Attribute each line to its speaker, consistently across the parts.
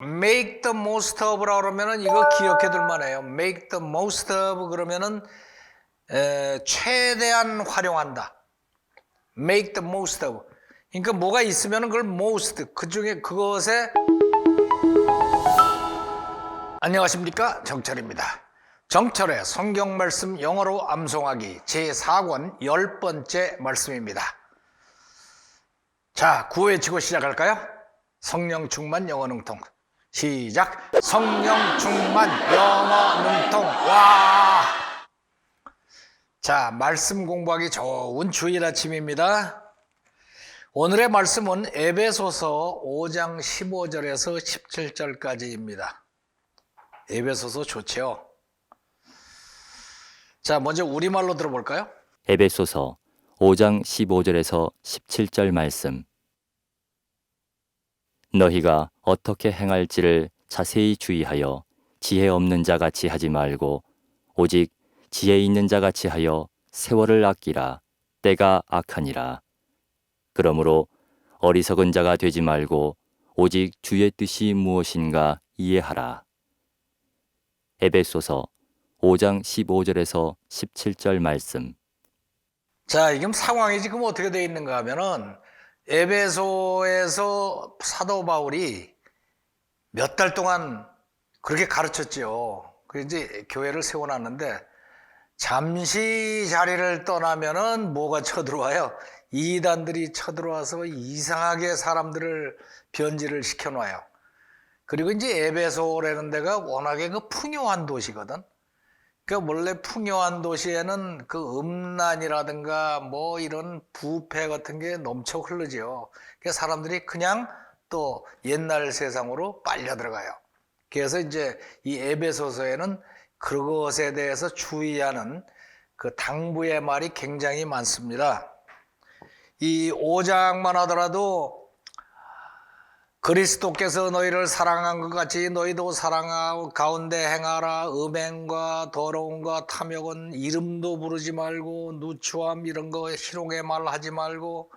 Speaker 1: make the most of라 그러면은 이거 기억해 둘 만해요. make the most of 그러면은 에, 최대한 활용한다. make the most of. 그러니까 뭐가 있으면은 그걸 most 그 중에 그것에 안녕하십니까 정철입니다. 정철의 성경 말씀 영어로 암송하기 제 4권 열 번째 말씀입니다. 자, 구호외치고 시작할까요? 성령 충만 영어 능통. 시작. 성령 충만 영어 능통. 와! 자, 말씀 공부하기 좋은 주일 아침입니다. 오늘의 말씀은 에베소서 5장 15절에서 17절까지입니다. 에베소서 좋죠? 자, 먼저 우리말로 들어볼까요?
Speaker 2: 에베소서 5장 15절에서 17절 말씀. 너희가 어떻게 행할지를 자세히 주의하여 지혜 없는 자 같이 하지 말고 오직 지혜 있는 자 같이 하여 세월을 아끼라 때가 악하니라. 그러므로 어리석은 자가 되지 말고 오직 주의 뜻이 무엇인가 이해하라. 에베소서 5장 15절에서 17절 말씀.
Speaker 1: 자, 지금 상황이 지금 어떻게 되어 있는가 하면은 에베소에서 사도 바울이 몇 달 동안 그렇게 가르쳤지요. 그 이제 교회를 세워놨는데 잠시 자리를 떠나면은 뭐가 쳐들어와요? 이단들이 쳐들어와서 이상하게 사람들을 변질을 시켜놔요. 그리고 이제 에베소라는 데가 워낙에 그 풍요한 도시거든. 그러니까 원래 풍요한 도시에는 그 음란이라든가 뭐 이런 부패 같은 게 넘쳐 흐르죠. 그래서 사람들이 그냥 또 옛날 세상으로 빨려 들어가요. 그래서 이제 이 에베소서에는 그것에 대해서 주의하는 그 당부의 말이 굉장히 많습니다. 이 5장만 하더라도 그리스도께서 너희를 사랑한 것 같이 너희도 사랑하고 가운데 행하라 음행과 더러움과 탐욕은 이름도 부르지 말고 누추함 이런 거 희롱의 말 하지 말고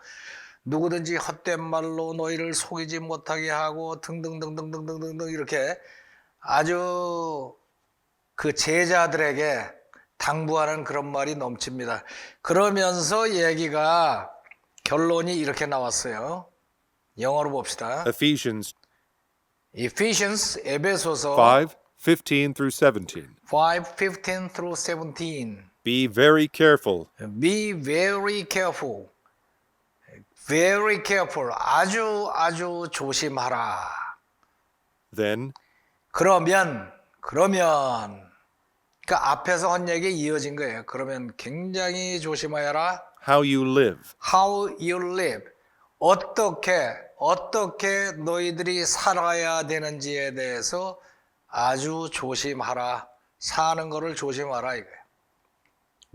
Speaker 1: 누구든지 헛된 말로 너희를 속이지 못하게 하고 등등등등등등등 이렇게 아주 그 제자들에게 당부하는 그런 말이 넘칩니다. 그러면서 얘기가 결론이 이렇게 나왔어요. 영어로 봅시다.
Speaker 3: Ephesians
Speaker 1: Ephesians 에베소서
Speaker 3: 5 15 through 17.
Speaker 1: 5:15 through 17.
Speaker 3: Be very careful
Speaker 1: Be very careful. Very careful. 아주 아주 조심하라.
Speaker 3: then
Speaker 1: 그러면 그러면 그 앞에서 한 얘기 이어진 거예요. 그러면 굉장히 조심하여라.
Speaker 3: how you live,
Speaker 1: How you live. 어떻게 어떻게 너희들이 살아야 되는지에 대해서 아주 조심하라. 사는 거를 조심하라 이거예요.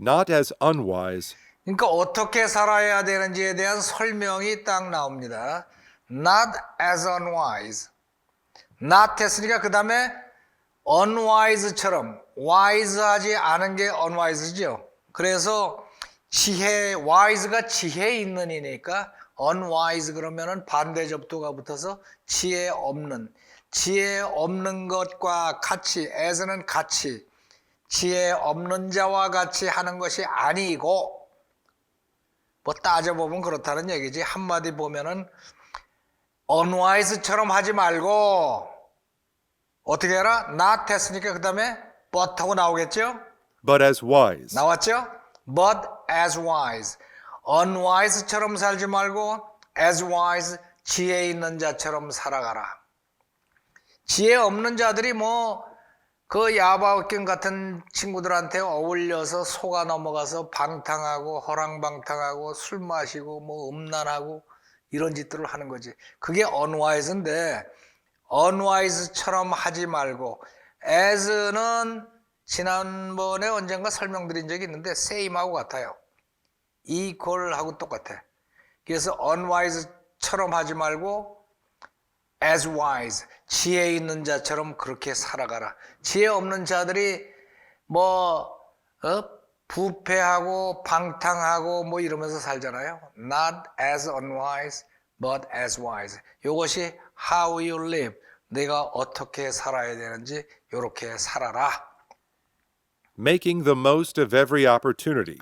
Speaker 3: not as unwise,
Speaker 1: 그러니까 어떻게 살아야 되는지에 대한 설명이 딱 나옵니다. Not as unwise. Not 했으니까 그 다음에 unwise처럼 wise하지 않은 게 unwise죠. 그래서 지혜, wise가 지혜 있는 이니까 unwise 그러면은 반대 접두가 붙어서 지혜 없는, 지혜 없는 것과 같이, as는 같이, 지혜 없는 자와 같이 하는 것이 아니고 뭐 따져보면 그렇다는 얘기지. 한마디 보면은 unwise처럼 하지 말고 어떻게 해라? not 했으니까 그 다음에 but 하고 나오겠죠?
Speaker 3: but as wise,
Speaker 1: 나왔죠? but as wise. unwise처럼 살지 말고 as wise 지혜 있는 자처럼 살아가라. 지혜 없는 자들이 뭐 그 야바웃경 같은 친구들한테 어울려서 속아 넘어가서 방탕하고 허랑방탕하고 술 마시고 뭐 음란하고 이런 짓들을 하는 거지. 그게 unwise인데 unwise처럼 하지 말고 as는 지난번에 언젠가 설명드린 적이 있는데 same하고 같아요. equal하고 똑같아. 그래서 unwise처럼 하지 말고 as wise, 지혜 있는 자처럼 그렇게 살아가라. 지혜 없는 자들이 뭐 어? 부패하고 방탕하고 뭐 이러면서 살잖아요. Not as unwise, but as wise. 이것이 how you live. 내가 어떻게 살아야 되는지 이렇게 살아라.
Speaker 3: Making the most of every opportunity.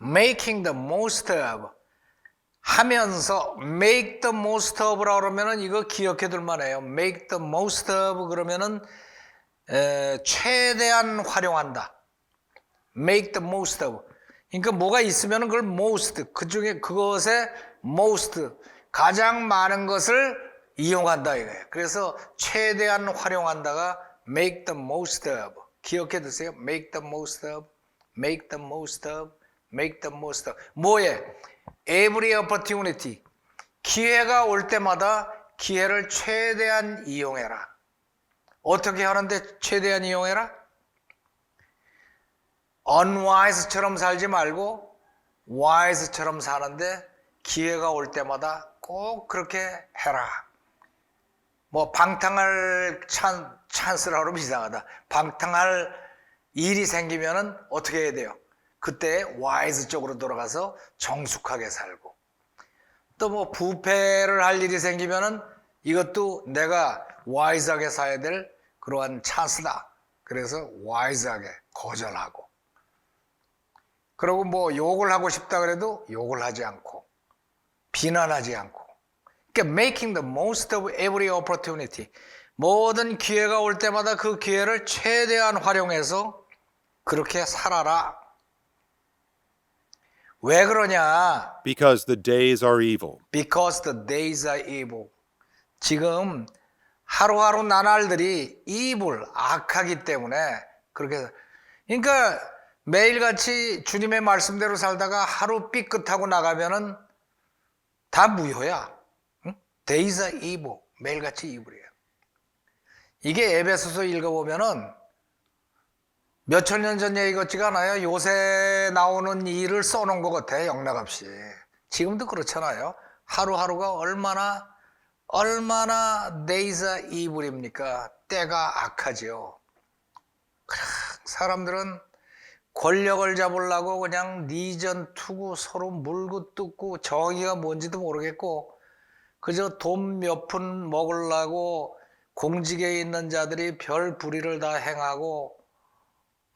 Speaker 1: making the most of 하면서 make the most of라 그러면은 이거 기억해 둘 만해요. make the most of 그러면은 에, 최대한 활용한다. make the most of. 그러니까 뭐가 있으면은 그걸 most 그 중에 그것에 most 가장 많은 것을 이용한다 이거예요. 그래서 최대한 활용한다가 make the most of. 기억해 두세요. make the most of, make the most of, make the most of. 뭐에? Every opportunity. 기회가 올 때마다 기회를 최대한 이용해라. 어떻게 하는데 최대한 이용해라? unwise처럼 살지 말고 wise처럼 사는데 기회가 올 때마다 꼭 그렇게 해라. 뭐 방탕할 찬, 찬스라 그러면 이상하다. 방탕할 일이 생기면은 어떻게 해야 돼요? 그때 와이즈 쪽으로 돌아가서 정숙하게 살고 또 뭐 부패를 할 일이 생기면은 이것도 내가 와이즈하게 살아야 될 그러한 찬스다. 그래서 와이즈하게 거절하고 그리고 뭐 욕을 하고 싶다 그래도 욕을 하지 않고 비난하지 않고 그러니까 making the most of every opportunity 모든 기회가 올 때마다 그 기회를 최대한 활용해서 그렇게 살아라. 왜 그러냐?
Speaker 3: Because the days are evil.
Speaker 1: Because the days are evil. 지금 하루하루 나날들이 evil, 악하기 때문에 그렇게 그러니까 매일같이 주님의 말씀대로 살다가 하루 삐끗하고 나가면은 다 무효야. 응? Days are evil. 매일같이 evil이에요. 이게 에베소서 읽어보면은 몇천 년 전 얘기 같지가 않아요. 요새 나오는 일을 써놓은 것 같아, 영락없이. 지금도 그렇잖아요. 하루하루가 얼마나, 얼마나 are evil입니까? 때가 악하지요. 크, 사람들은 권력을 잡으려고 그냥 니전 투구 서로 물고 뜯고 정의가 뭔지도 모르겠고 그저 돈 몇 푼 먹으려고 공직에 있는 자들이 별 불의를 다 행하고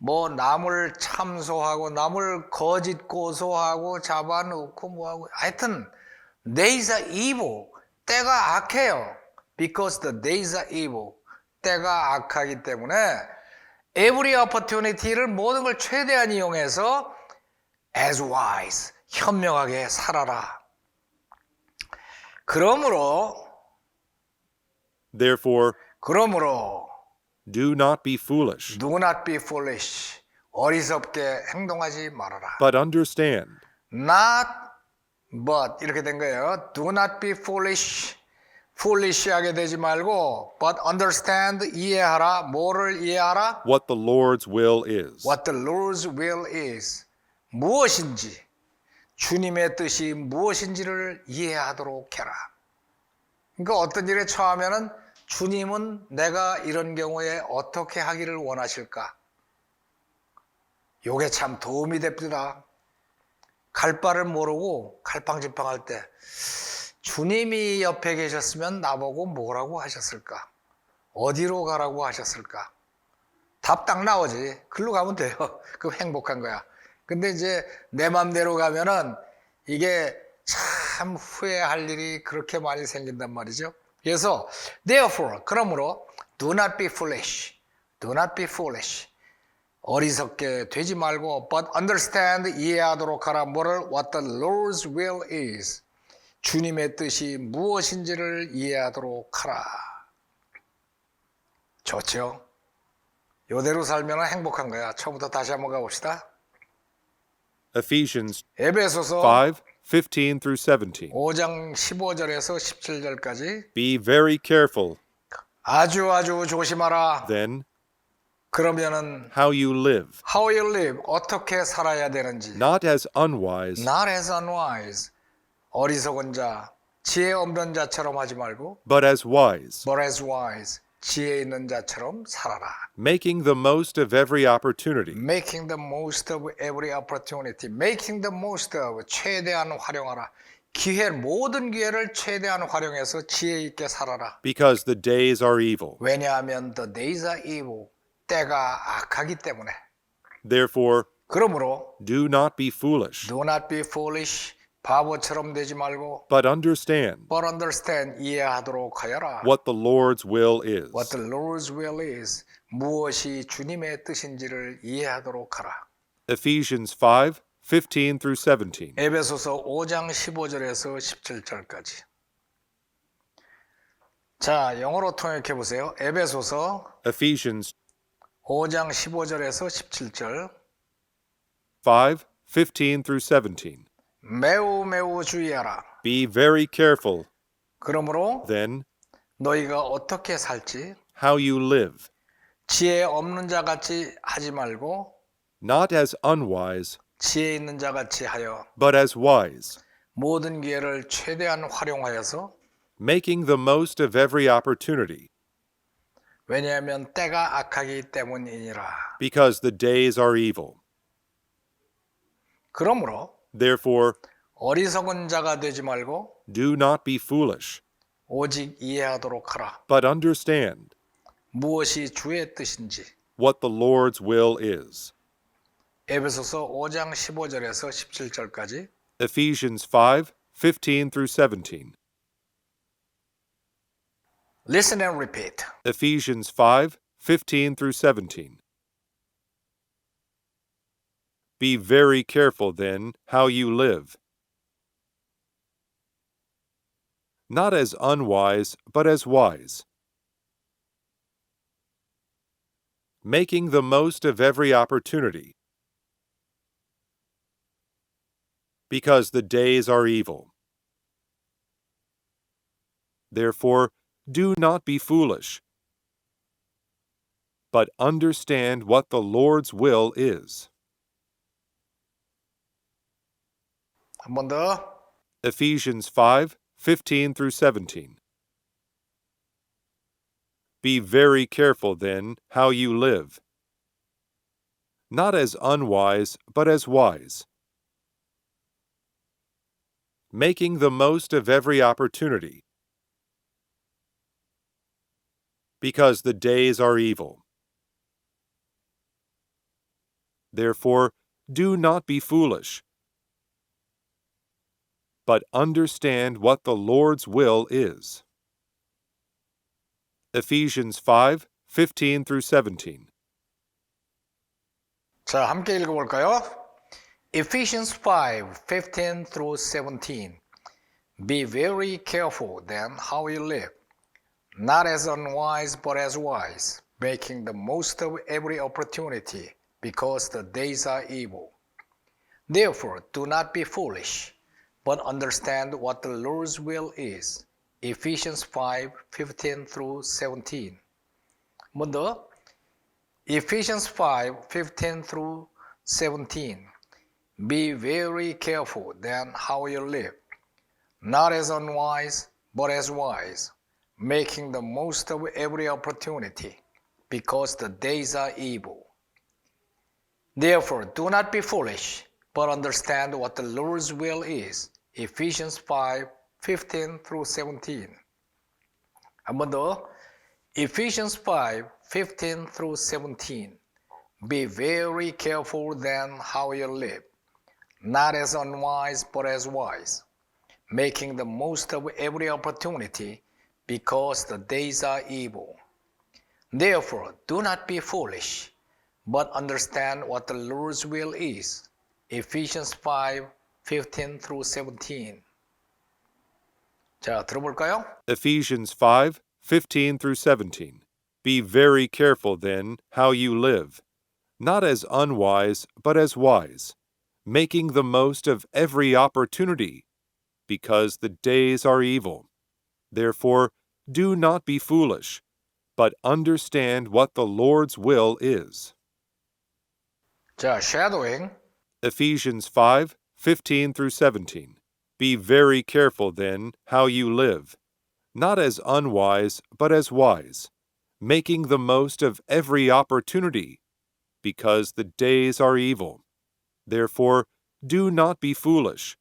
Speaker 1: 뭐 남을 참소하고 남을 거짓 고소하고 잡아놓고 뭐하고. 하여튼 days are evil 때가 악해요. Because the days are evil 때가 악하기 때문에 every opportunity를 모든 걸 최대한 이용해서 as wise 현명하게 살아라. 그러므로
Speaker 3: Therefore,
Speaker 1: 그러므로
Speaker 3: do not be foolish,
Speaker 1: Do not be foolish. 어리석게 행동하지 말아라.
Speaker 3: but understand
Speaker 1: Not but 이렇게 된 거예요. Do not be foolish. foolish하게 되지 말고 but understand 이해하라. 뭐를 이해하라?
Speaker 3: what the Lord's will is.
Speaker 1: What the Lord's will is. 무엇인지 주님의 뜻이 무엇인지를 이해하도록 해라. 그러니까 어떤 일에 처하면은 주님은 내가 이런 경우에 어떻게 하기를 원하실까? 요게 참 도움이 됩니다. 갈 바를 모르고 갈팡질팡 할 때 주님이 옆에 계셨으면 나보고 뭐라고 하셨을까? 어디로 가라고 하셨을까? 답 딱 나오지. 글로 가면 돼요. 그럼 행복한 거야. 근데 이제 내 맘대로 가면은 이게 참 후회할 일이 그렇게 많이 생긴단 말이죠. 그래서 therefore 그러므로 do not be foolish. do not be foolish. 어리석게 되지 말고 but understand 이해하도록 하라. 뭐를 what the Lord's will is. 주님의 뜻이 무엇인지를 이해하도록 하라. 좋죠? 요대로 살면 행복한 거야. 처음부터 다시 한번 가봅시다.
Speaker 3: Ephesians
Speaker 1: 에베소서
Speaker 3: 5 15 through 17.
Speaker 1: 5장 15절에서 17절까지
Speaker 3: Be very careful,
Speaker 1: 아주 아주 조심하라.
Speaker 3: then,
Speaker 1: 그러면은
Speaker 3: how you live,
Speaker 1: how you live 어떻게 살아야 되는지
Speaker 3: not as unwise,
Speaker 1: not as unwise 어리석은 자 지혜 없는 자처럼 하지 말고
Speaker 3: but as wise,
Speaker 1: but as wise 지혜 있는 자처럼 살아라.
Speaker 3: making the most of every opportunity,
Speaker 1: making the most of every opportunity making the most of 최대한 활용하라. 기회 모든 기회를 최대한 활용해서 지혜 있게 살아라.
Speaker 3: because the days are evil.
Speaker 1: 왜냐하면 the days are evil. 때가 악하기 때문에.
Speaker 3: Therefore,
Speaker 1: 그러므로
Speaker 3: do not be foolish,
Speaker 1: do not be foolish. 바보처럼 되지 말고
Speaker 3: but understand
Speaker 1: but understand 이해하도록 하여라.
Speaker 3: what the Lord's will is.
Speaker 1: What the Lord's will is. 무엇이 주님의 뜻인지를 이해하도록 하라.
Speaker 3: Ephesians 5 15 through 17.
Speaker 1: 에베소서 5장 15절에서 17절까지. 자, 영어로 통역해 보세요. 에베소서
Speaker 3: Ephesians
Speaker 1: 5장 15절에서 17절.
Speaker 3: 5 15 through 17.
Speaker 1: 매우 매우 주의하라.
Speaker 3: Be very careful,
Speaker 1: 그러므로
Speaker 3: then,
Speaker 1: 너희가 어떻게 살지
Speaker 3: how you live,
Speaker 1: 지혜 없는 자 같이 하지 말고
Speaker 3: not as unwise,
Speaker 1: 지혜 있는 자 같이 하여
Speaker 3: but as wise,
Speaker 1: 모든 기회를 최대한 활용하여서
Speaker 3: making the most of every opportunity,
Speaker 1: 왜냐하면 때가 악하기 때문이니라.
Speaker 3: because the days are evil.
Speaker 1: 그러므로
Speaker 3: Therefore,
Speaker 1: 어리석은 자가 되지 말고
Speaker 3: do not be foolish,
Speaker 1: 오직 이해하도록 하라.
Speaker 3: but understand
Speaker 1: 무엇이 주의 뜻인지.
Speaker 3: what the Lord's will is.
Speaker 1: 에베소서 5장 15절에서 17절까지
Speaker 3: Ephesians 5 15 through 17.
Speaker 1: Listen and repeat.
Speaker 3: Ephesians 5 15 through 17. Be very careful then how you live, not as unwise, but as wise, making the most of every opportunity, because the days are evil. Therefore, do not be foolish, but understand what the Lord's will is.
Speaker 1: 한 번 더.
Speaker 3: Ephesians 5 15 through 17. Be very careful then how you live, not as unwise, but as wise, making the most of every opportunity, because the days are evil. Therefore, do not be foolish but understand what the Lord's will is. Ephesians 5 15 through 17.
Speaker 1: 자, 함께 읽어볼까요? Ephesians 5, 15 through 17. Be very careful then how you live, not as unwise but as wise, making the most of every opportunity, because the days are evil. Therefore, do not be foolish, but understand what the Lord's will is. Ephesians 5, 15 through 17. 먼저 Ephesians 5, 15 through 17. Be very careful then how you live, not as unwise, but as wise, making the most of every opportunity, because the days are evil. Therefore, do not be foolish, but understand what the Lord's will is. Ephesians 5, 15 through 17. 한 번 더. Ephesians 5, 15 through 17. Be very careful then how you live, not as unwise but as wise, making the most of every opportunity because the days are evil. Therefore, do not be foolish, but understand what the Lord's will is. Ephesians 5, 15 through 17. 자, 들어볼까요?
Speaker 3: Ephesians 5 15 through 17. Be very careful then how you live, not as unwise, but as wise, making the most of every opportunity, because the days are evil. Therefore, do not be foolish, but understand what the Lord's will is.
Speaker 1: 자, shadowing.
Speaker 3: Ephesians 5 15 through 17. Be very careful then how you live, not as unwise, but as wise, making the most of every opportunity, because the days are evil. Therefore, do not be foolish,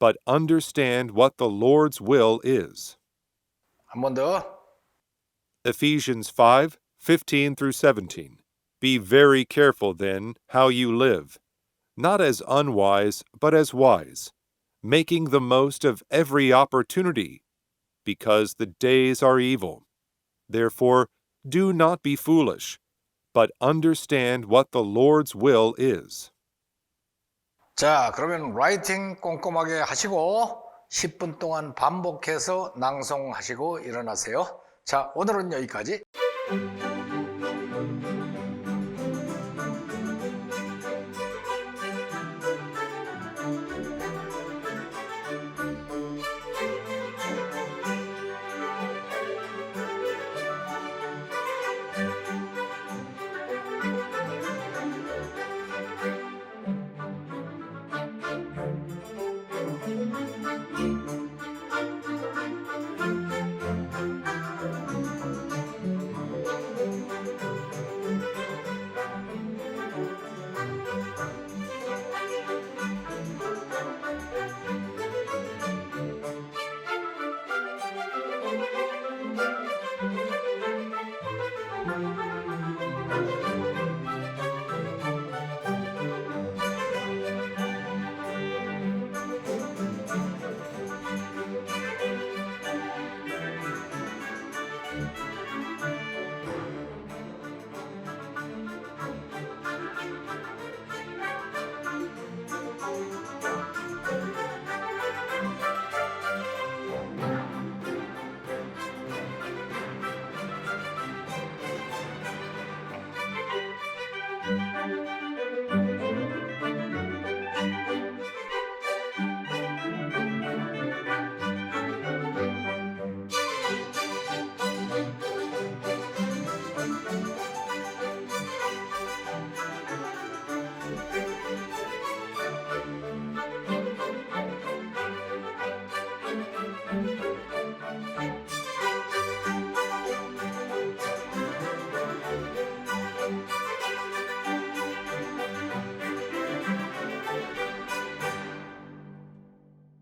Speaker 3: but understand what the Lord's will is.
Speaker 1: Amanda.
Speaker 3: Ephesians 5 15 through 17. Be very careful then how you live not as unwise, but as wise, making the most of every opportunity, because the days are evil. Therefore, do not be foolish, but understand what the Lord's will is.
Speaker 1: 자, 그러면 라이팅 꼼꼼하게 하시고 10분 동안 반복해서 낭송하시고 일어나세요. 자, 오늘은 여기까지.